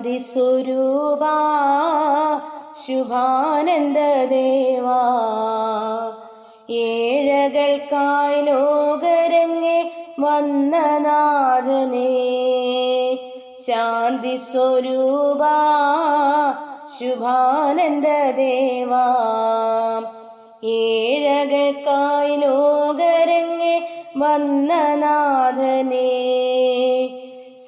ശാന്തി സ്വരൂപ ശുഭാനന്ദ ദേവാ. ഏഴകൾക്കായി ലോകരങ്ങെ വന്ന നാഥനേ ശാന്തി സ്വരൂപ ശുഭാനന്ദ ദേവാ. ഏഴകൾക്കായി ലോകരങ്ങെ വന്ന നാഥനേ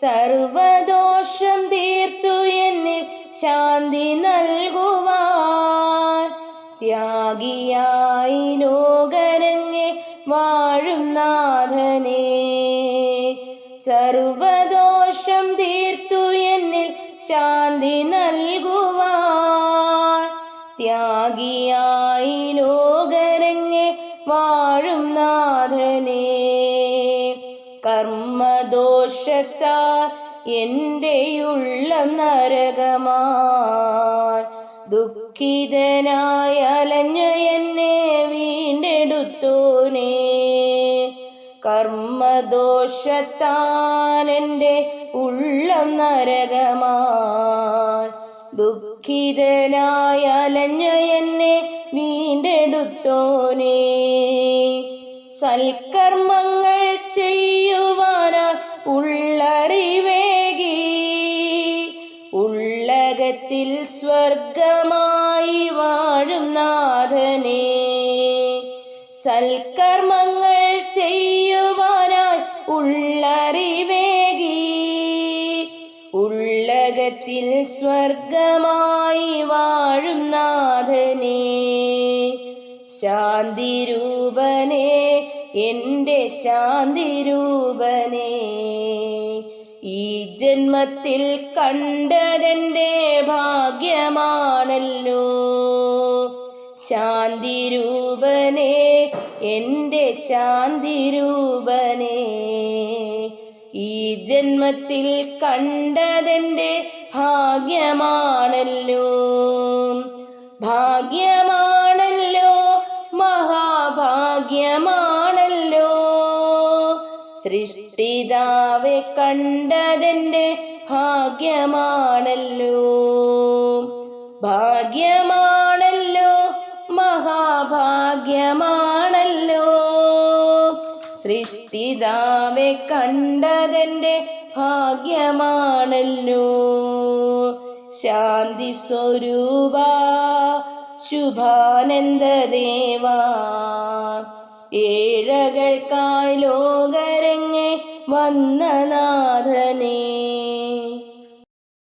സർവദോഷം തീർത്തു എന്നിൽ ശാന്തി നൽകുവാൻ. ത്യാഗിയായി ലോകരങ്ങെ വാഴും നാഥനെ. സർവദോഷം തീർത്തു എന്നിൽ ശാന്തി നൽകുവാൻ. ത്യാഗിയായി കർമ്മദോഷത്താൽ എന്റെ ഉള്ളം ദുഃഖിതനായ ദുഃഖിതനായി അലഞ്ഞ എന്നെ വീണ്ടെടുത്തോനേ. കർമ്മദോഷത്താനെന്റെ ഉള്ളം നരകമാർ. ദുഃഖിതനായ അലഞ്ഞ എന്നെ വീണ്ടെടുത്തോനേ. സൽക്കർമ്മങ്ങൾ ചെയ്യുവാനാ ഉള്ളറിവേകി. ഉള്ളകത്തിൽ സ്വർഗമായി വാഴും നാഥനെ. സൽക്കർമ്മങ്ങൾ ചെയ്യുവാനായി ഉള്ളറിവേകി. ഉള്ളകത്തിൽ സ്വർഗമായി വാഴും നാഥനേ. ശാന്തി രൂപനേ എന്റെ ശാന്തി രൂപനേ ഈ ജന്മത്തിൽ കണ്ടതെന്റെ ഭാഗ്യമാണല്ലോ. ശാന്തി രൂപനേ എന്റെ ശാന്തി രൂപനേ ഈ ജന്മത്തിൽ കണ്ടതെന്റെ ഭാഗ്യമാണല്ലോ. മഹാഭാഗ്യമാണല്ലോ സൃഷ്ടിതാവെ കണ്ടതെന്റെ ഭാഗ്യമാണല്ലോ. ഭാഗ്യമാണല്ലോ മഹാഭാഗ്യമാണല്ലോ. സൃഷ്ടിതാവെ കണ്ടതെന്റെ ഭാഗ്യമാണല്ലോ. ശാന്തി സ്വരൂപ ശുഭാനന്ദ ദേവാ ഏഴകൾക്കായി ലോകരങ്ങേ വന്ന നാഥനേ.